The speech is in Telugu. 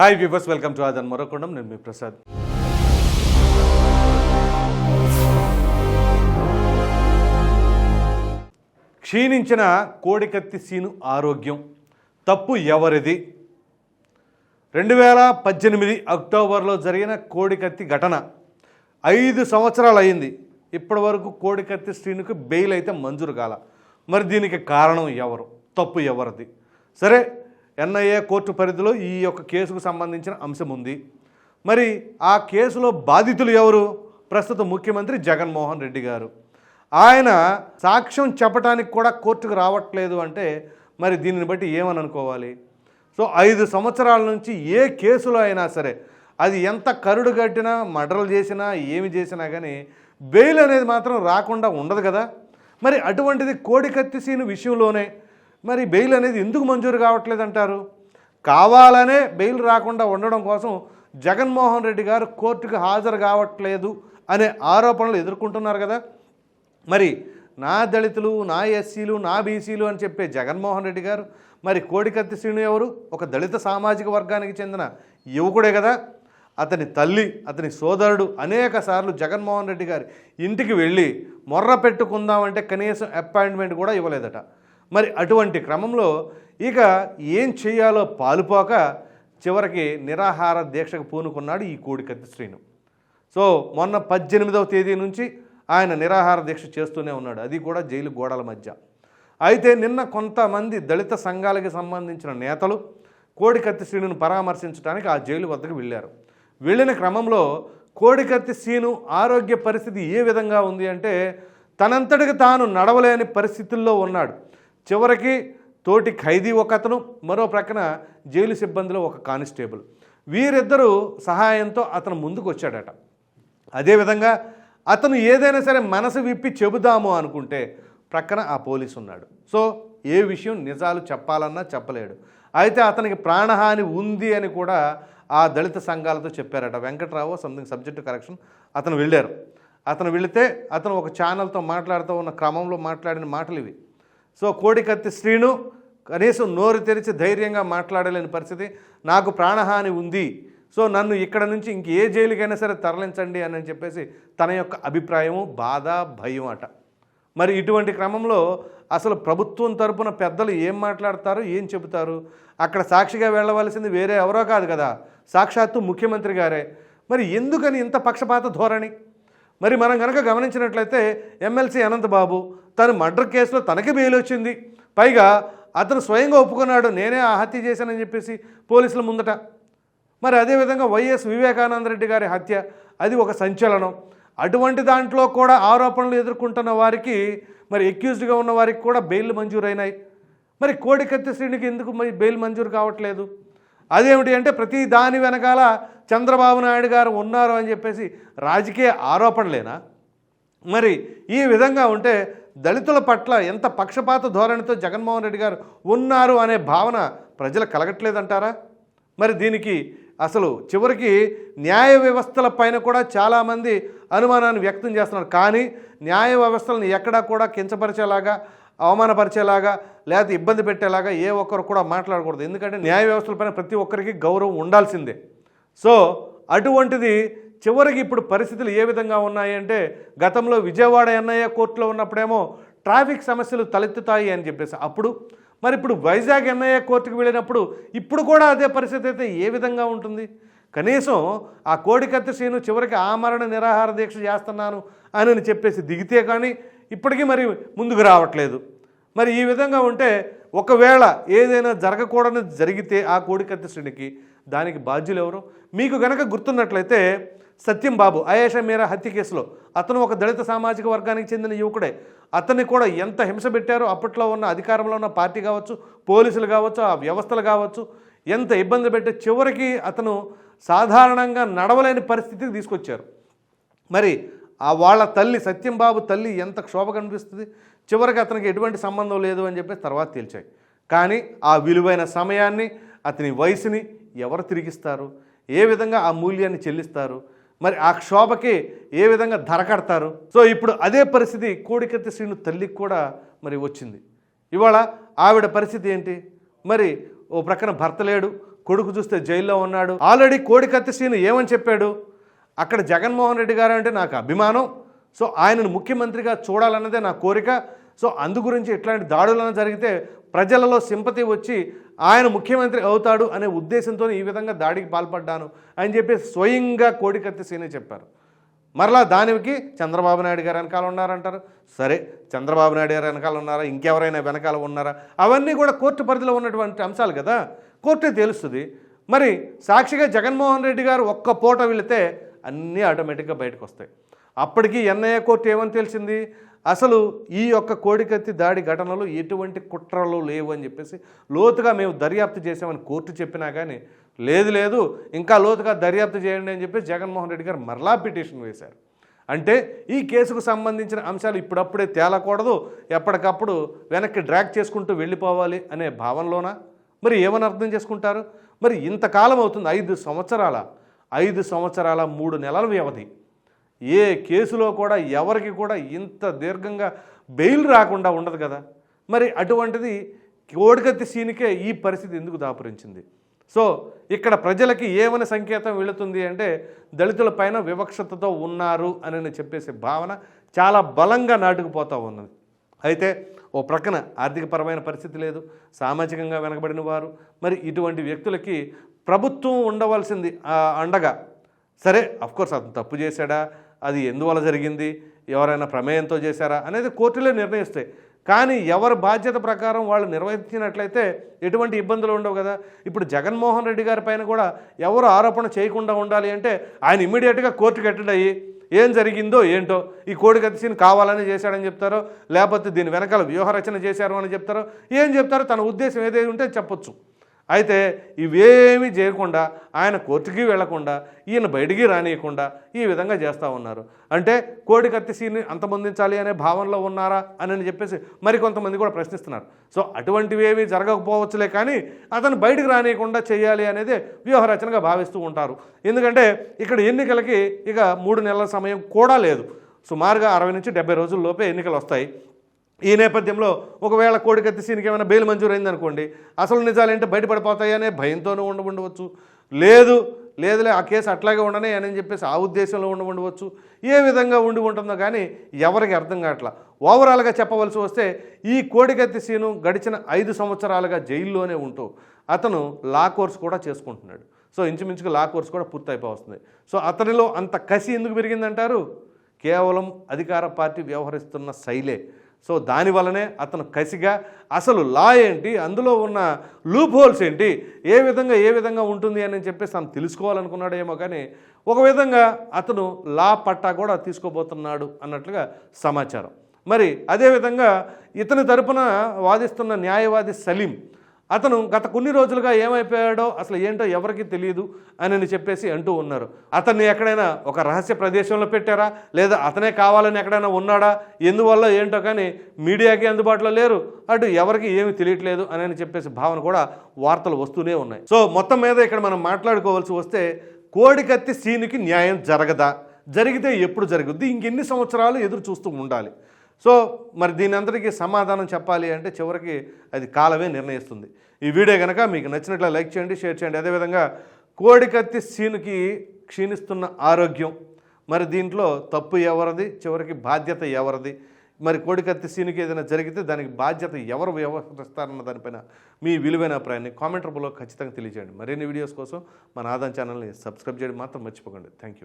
హాయ్ వ్యూవర్స్ వెల్కమ్ టు ఆదన్ మరొకొండం. నేను మీ ప్రసాద్. క్షీణించిన కోడికత్తి సీను ఆరోగ్యం. తప్పు ఎవరిది? రెండు వేల పద్దెనిమిది అక్టోబర్లో జరిగిన కోడికత్తి ఘటన. ఐదు సంవత్సరాలు అయింది ఇప్పటి వరకు కోడికత్తి శ్రీనుకు బెయిల్ అయితే మంజూరు కాల. మరి దీనికి కారణం ఎవరు? తప్పు ఎవరిది? సరే ఎన్ఐఏ కోర్టు పరిధిలో ఈ యొక్క కేసుకు సంబంధించిన అంశం ఉంది. మరి ఆ కేసులో బాధితులు ఎవరు? ప్రస్తుత ముఖ్యమంత్రి జగన్మోహన్ రెడ్డి గారు. ఆయన సాక్ష్యం చెప్పడానికి కూడా కోర్టుకు రావట్లేదు అంటే మరి దీనిని బట్టి ఏమని అనుకోవాలి? సో ఐదు సంవత్సరాల నుంచి ఏ కేసులో అయినా సరే అది ఎంత కరుడు కట్టినా మర్డర్లు చేసినా ఏమి చేసినా కానీ బెయిల్ అనేది మాత్రం రాకుండా ఉండదు కదా. మరి అటువంటిది కోడికత్తి సీను విషయంలోనే మరి బెయిల్ అనేది ఎందుకు మంజూరు కావట్లేదు అంటారు కావాలనే బెయిల్ రాకుండా ఉండడం కోసం జగన్మోహన్ రెడ్డి గారు కోర్టుకు హాజరు కావట్లేదు అనే ఆరోపణలు ఎదుర్కొంటున్నారు కదా. మరి నా దళితులు నా ఎస్సీలు నా బీసీలు అని చెప్పే జగన్మోహన్ రెడ్డి గారు మరి కోడికత్తి శ్రీను ఎవరు? ఒక దళిత సామాజిక వర్గానికి చెందిన యువకుడే కదా. అతని తల్లి అతని సోదరుడు అనేక సార్లు జగన్మోహన్ రెడ్డి గారి ఇంటికి వెళ్ళి మొర్ర పెట్టుకుందామంటే కనీసం అపాయింట్మెంట్ కూడా ఇవ్వలేదట. మరి అటువంటి క్రమంలో ఇక ఏం చేయాలో పాలుపోక చివరికి నిరాహార దీక్షకు పూనుకున్నాడు ఈ కోడికత్తి శ్రీను. సో మొన్న పద్దెనిమిదవ తేదీ నుంచి ఆయన నిరాహార దీక్ష చేస్తూనే ఉన్నాడు. అది కూడా జైలు గోడల మధ్య. అయితే నిన్న కొంతమంది దళిత సంఘాలకి సంబంధించిన నేతలు కోడికత్తి శ్రీనును పరామర్శించడానికి ఆ జైలు వద్దకు వెళ్ళారు. వెళ్ళిన క్రమంలో కోడికత్తి శ్రీను ఆరోగ్య పరిస్థితి ఏ విధంగా ఉంది అంటే తనంతటికి తాను నడవలేని పరిస్థితుల్లో ఉన్నాడు. చివరికి తోటి ఖైదీ ఒక అతను మరో ప్రక్కన జైలు సిబ్బందిలో ఒక కానిస్టేబుల్. వీరిద్దరూ సహాయంతో అతను ముందుకు వచ్చాడట అదేవిధంగా అతను ఏదైనా సరే మనసు విప్పి చెబుదాము అనుకుంటే ప్రక్కన ఆ పోలీసు ఉన్నాడు సో ఏ విషయం నిజాలు చెప్పాలన్నా చెప్పలేడు. అయితే అతనికి ప్రాణహాని ఉంది అని కూడా ఆ దళిత సంఘాలతో చెప్పారట. వెంకట్రావు సంథింగ్ సబ్జెక్ట్ కరెక్షన్ అతను వెళ్ళారు. అతను వెళితే అతను ఒక ఛానల్తో మాట్లాడుతూ ఉన్న క్రమంలో మాట్లాడిన మాటలు ఇవి. సో కోడికత్తి శ్రీను కనీసం నోరు తెరిచి ధైర్యంగా మాట్లాడలేని పరిస్థితి. నాకు ప్రాణహాని ఉంది. సో నన్ను ఇక్కడ నుంచి ఇంక ఏ జైలుకైనా సరే తరలించండి అని చెప్పేసి తన యొక్క అభిప్రాయము బాధ భయం అట. మరి ఇటువంటి క్రమంలో అసలు ప్రభుత్వం తరపున పెద్దలు ఏం మాట్లాడతారు ఏం చెబుతారు? అక్కడ సాక్షిగా వెళ్ళవలసింది వేరే ఎవరో కాదు కదా. సాక్షాత్తు ముఖ్యమంత్రి గారే. మరి ఎందుకని ఇంత పక్షపాత ధోరణి? మరి మనం కనుక గమనించినట్లయితే ఎమ్మెల్సీ అనంతబాబు తను మర్డర్ కేసులో తనకి బెయిల్ వచ్చింది. పైగా అతను స్వయంగా ఒప్పుకున్నాడు నేనే ఆ హత్య చేశానని చెప్పేసి పోలీసుల ముందట. మరి అదేవిధంగా వైఎస్ వివేకానంద రెడ్డి గారి హత్య అది ఒక సంచలనం. అటువంటి దాంట్లో కూడా ఆరోపణలు ఎదుర్కొంటున్న వారికి మరి ఎక్యూజ్డ్గా ఉన్న వారికి కూడా బెయిల్ మంజూరైనాయి. మరి కోడికత్తి శ్రేణికి ఎందుకు మరి బెయిల్ మంజూరు కావట్లేదు? అదేమిటి అంటే ప్రతి దాని వెనకాల చంద్రబాబు నాయుడు గారు ఉన్నారు అని చెప్పేసి రాజకీయ ఆరోపణలేనా? మరి ఈ విధంగా ఉంటే దళితుల పట్ల ఎంత పక్షపాత ధోరణితో జగన్మోహన్ రెడ్డి గారు ఉన్నారు అనే భావన ప్రజలు కలగట్లేదంటారా? మరి దీనికి అసలు చివరికి న్యాయ వ్యవస్థల పైన కూడా చాలామంది అనుమానాన్ని వ్యక్తం చేస్తున్నారు. కానీ న్యాయ వ్యవస్థలను ఎక్కడా కూడా కించపరిచేలాగా అవమానపరిచేలాగా లేకపోతే ఇబ్బంది పెట్టేలాగా ఏ ఒక్కరు కూడా మాట్లాడకూడదు. ఎందుకంటే న్యాయ వ్యవస్థలపైన ప్రతి ఒక్కరికి గౌరవం ఉండాల్సిందే. సో అటువంటిది చివరికి ఇప్పుడు పరిస్థితులు ఏ విధంగా ఉన్నాయి అంటే గతంలో విజయవాడ ఎన్ఐఏ కోర్టులో ఉన్నప్పుడేమో ట్రాఫిక్ సమస్యలు తలెత్తుతాయి అని చెప్పేసి. అప్పుడు మరి ఇప్పుడు వైజాగ్ ఎన్ఐఏ కోర్టుకు వెళ్ళినప్పుడు ఇప్పుడు కూడా అదే పరిస్థితి అయితే ఏ విధంగా ఉంటుంది? కనీసం ఆ కోడికత్తి శ్రీను చివరికి ఆమరణ నిరాహార దీక్ష చేస్తున్నాను అని చెప్పేసి దిగితే కానీ ఇప్పటికీ మరి ముందుకు రావట్లేదు. మరి ఈ విధంగా ఉంటే ఒకవేళ ఏదైనా జరగకూడని జరిగితే ఆ కోడికత్తి శ్రేణికి దానికి బాధ్యులు ఎవరు మీకు గనక గుర్తున్నట్లయితే సత్యం బాబు అయేషా మీరా హత్య కేసులో అతను ఒక దళిత సామాజిక వర్గానికి చెందిన యువకుడే. అతన్ని కూడా ఎంత హింస పెట్టారో అప్పట్లో ఉన్న అధికారంలో ఉన్న పార్టీ కావచ్చు పోలీసులు కావచ్చు ఆ వ్యవస్థలు కావచ్చు ఎంత ఇబ్బంది పెట్టి చివరికి అతను సాధారణంగా నడవలేని పరిస్థితికి తీసుకొచ్చారు. మరి ఆ వాళ్ళ తల్లి సత్యం బాబు తల్లి ఎంత క్షోభ కనిపిస్తుంది? చివరికి అతనికి ఎటువంటి సంబంధం లేదు అని చెప్పి తర్వాత తేల్చాయి. కానీ ఆ విలువైన సమయాన్ని అతని వయసుని ఎవరు తిరిగిస్తారు? ఏ విధంగా ఆ మూల్యాన్ని చెల్లిస్తారు? మరి ఆ క్షోభకి ఏ విధంగా ధర కడతారు? సో ఇప్పుడు అదే పరిస్థితి కోడికత్తి శ్రీను తల్లికి కూడా మరి వచ్చింది. ఇవాళ ఆవిడ పరిస్థితి ఏంటి? మరి ఓ ప్రక్కన భర్త లేడు కొడుకు చూస్తే జైల్లో ఉన్నాడు. ఆల్రెడీ కోడికత్తి శ్రీను ఏమని చెప్పాడు? అక్కడ జగన్మోహన్ రెడ్డి గారు అంటే నాకు అభిమానం. సో ఆయనను ముఖ్యమంత్రిగా చూడాలన్నదే నా కోరిక. సో అందు గురించి ఇట్లాంటి దాడులను జరిగితే ప్రజలలో సింపతి వచ్చి ఆయన ముఖ్యమంత్రి అవుతాడు అనే ఉద్దేశంతో ఈ విధంగా దాడికి పాల్పడ్డాను అని చెప్పి స్వయంగా కోడికత్తి సీనే చెప్పారు. మరలా దానికి చంద్రబాబు నాయుడు గారు వెనకాల ఉన్నారంటారు. సరే చంద్రబాబు నాయుడు గారు వెనకాల ఉన్నారా? ఇంకెవరైనా వెనకాల ఉన్నారా? అవన్నీ కూడా కోర్టు పరిధిలో ఉన్నటువంటి అంశాలు కదా? కోర్టే తెలుస్తుంది. మరి సాక్షిగా జగన్మోహన్ రెడ్డి గారు ఒక్క పూట వెళితే అన్నీ ఆటోమేటిక్గా బయటకు వస్తాయి అప్పటికి ఎన్ఐఏ కోర్టు ఏమని తెలిసింది అసలు ఈ యొక్క కోడికత్తి దాడి ఘటనలో ఎటువంటి కుట్రలు లేవు అని చెప్పేసి లోతుగా మేము దర్యాప్తు చేసామని కోర్టు చెప్పినా కానీ లేదు లేదు ఇంకా లోతుగా దర్యాప్తు చేయండి అని చెప్పి జగన్మోహన్ రెడ్డి గారు మరలా పిటిషన్ వేశారు. అంటే ఈ కేసుకు సంబంధించిన అంశాలు ఇప్పుడప్పుడే తేలకూడదు ఎప్పటికప్పుడు వెనక్కి డ్రాక్ చేసుకుంటూ వెళ్ళిపోవాలి అనే భావనలోనా? మరి ఏమని అర్థం చేసుకుంటారు? మరి ఇంతకాలం అవుతుంది ఐదు సంవత్సరాల ఐదు సంవత్సరాల మూడు నెలల వ్యవధి. ఏ కేసులో కూడా ఎవరికి కూడా ఇంత దీర్ఘంగా బెయిల్ రాకుండా ఉండదు కదా. మరి అటువంటిది కోడికత్తి సీనికే ఈ పరిస్థితి ఎందుకు దాపురించింది? సో ఇక్కడ ప్రజలకి ఏమని సంకేతం వెళుతుంది అంటే దళితుల పైన వివక్షతతో ఉన్నారు అని చెప్పేసే భావన చాలా బలంగా నాటుకుపోతూ ఉన్నది. అయితే ఓ ప్రక్కన ఆర్థికపరమైన పరిస్థితి లేదు సామాజికంగా వెనకబడిన వారు మరి ఇటువంటి వ్యక్తులకి ప్రభుత్వం ఉండవలసింది అండగా. సరే అఫ్కోర్స్ అతను తప్పు చేశాడా? అది ఎందువల్ల జరిగింది? ఎవరైనా ప్రమేయంతో చేశారా? అనేది కోర్టులే నిర్ణయిస్తాయి. కానీ ఎవరి బాధ్యత ప్రకారం వాళ్ళు నిర్వహించినట్లయితే ఎటువంటి ఇబ్బందులు ఉండవు కదా. ఇప్పుడు జగన్మోహన్ రెడ్డి గారి పైన కూడా ఎవరు ఆరోపణ చేయకుండా ఉండాలి అంటే ఆయన ఇమ్మీడియట్గా కోర్టుకి అటెండ్ అయ్యి ఏం జరిగిందో ఏంటో ఈ కోడి కత్తిసీని కావాలని చేశాడని చెప్తారో లేకపోతే దీని వెనకాల వ్యూహరచన చేశారు అని చెప్తారో ఏం చెప్తారో తన ఉద్దేశం ఏదైతే ఉంటే చెప్పొచ్చు. అయితే ఇవేమీ చేయకుండా ఆయన కోర్టుకి వెళ్ళకుండా ఈయన బయటికి రానియకుండా ఈ విధంగా చేస్తూ ఉన్నారు. అంటే కోడి కత్తిసీని అంతమొందించాలి అనే భావనలో ఉన్నారా అని చెప్పేసి మరికొంతమంది కూడా ప్రశ్నిస్తున్నారు. సో అటువంటివి ఏవి జరగకపోవచ్చులే కానీ అతను బయటికి రానియకుండా చేయాలి అనేది వ్యూహరచనగా భావిస్తూ ఉంటారు. ఎందుకంటే ఇక్కడ ఎన్నికలకి ఇక మూడు నెలల సమయం కూడా లేదు. సుమారుగా అరవై నుంచి డెబ్బై రోజుల లోపే ఎన్నికలు వస్తాయి. ఈ నేపథ్యంలో ఒకవేళ కోడికత్తి సీన్కి ఏమైనా బెయిల్ మంజూరు అయిందనుకోండి అసలు నిజాలేంటే బయటపడిపోతాయనే భయంతోనూ ఉండ ఉండవచ్చు. లేదు లేదులే ఆ కేసు అట్లాగే ఉండనే అని చెప్పేసి ఆ ఉద్దేశంలో ఉండి ఉండవచ్చు. ఏ విధంగా ఉండి ఉంటుందో కానీ ఎవరికి అర్థం కావట్లా. ఓవరాల్గా చెప్పవలసి వస్తే ఈ కోడికత్తి సీను గడిచిన ఐదు సంవత్సరాలుగా జైల్లోనే ఉంటూ అతను లా కోర్స్ కూడా చేసుకుంటున్నాడు. సో ఇంచుమించుకు లా కోర్స్ కూడా పూర్తయిపోతుంది సో అతనిలో అంత కసి ఎందుకు పెరిగిందంటారు? కేవలం అధికార పార్టీ వ్యవహరిస్తున్న శైలే. సో దానివల్లనే అతను కసిగా అసలు లా ఏంటి? అందులో ఉన్న లూప్ హోల్స్ ఏంటి? ఏ విధంగా ఏ విధంగా ఉంటుంది అని చెప్పేసి తను తెలుసుకోవాలనుకున్నాడేమో కానీ ఒక విధంగా అతను లా పట్టా కూడా తీసుకోబోతున్నాడు అన్నట్లుగా సమాచారం. మరి అదేవిధంగా ఇతని తరపున వాదిస్తున్న న్యాయవాది సలీం అతను గత కొన్ని రోజులుగా ఏమైపోయాడో అసలు ఏంటో ఎవరికి తెలియదు అని చెప్పేసి అంటూ ఉన్నారు. అతన్ని ఎక్కడైనా ఒక రహస్య ప్రదేశంలో పెట్టారా? లేదా అతనే కావాలని ఎక్కడైనా ఉన్నాడా? ఎందువల్ల ఏంటో కానీ మీడియాకి అందుబాటులో లేరు. అటు ఎవరికి ఏమీ తెలియట్లేదు అని చెప్పేసి భావన కూడా వార్తలు వస్తూనే ఉన్నాయి. సో మొత్తం మీద ఇక్కడ మనం మాట్లాడుకోవాల్సి వస్తే కోడికత్తి సీనుకి న్యాయం జరగదా? జరిగితే ఎప్పుడు జరుగుద్ది? ఇంకెన్ని సంవత్సరాలు ఎదురు చూస్తూ ఉండాలి? సో మరి దీని అందరికీ సమాధానం చెప్పాలి అంటే చివరికి అది కాలమే నిర్ణయిస్తుంది. ఈ వీడియో కనుక మీకు నచ్చినట్లు లైక్ చేయండి షేర్ చేయండి. అదేవిధంగా కోడికత్తి సీనుకి క్షీణిస్తున్న ఆరోగ్యం. మరి దీంట్లో తప్పు ఎవరిది? చివరికి బాధ్యత ఎవరిది? మరి కోడికత్తి సీనుకి ఏదైనా జరిగితే దానికి బాధ్యత ఎవరు వ్యవహరిస్తారన్న దానిపైన మీ విలువైన అభిప్రాయాన్ని కామెంట్ రూపంలో ఖచ్చితంగా తెలియజేయండి. మరిన్ని వీడియోస్ కోసం మన ఆదాన్ ఛానల్ని సబ్స్క్రైబ్ చేయడం మాత్రం మర్చిపోకండి. Thank you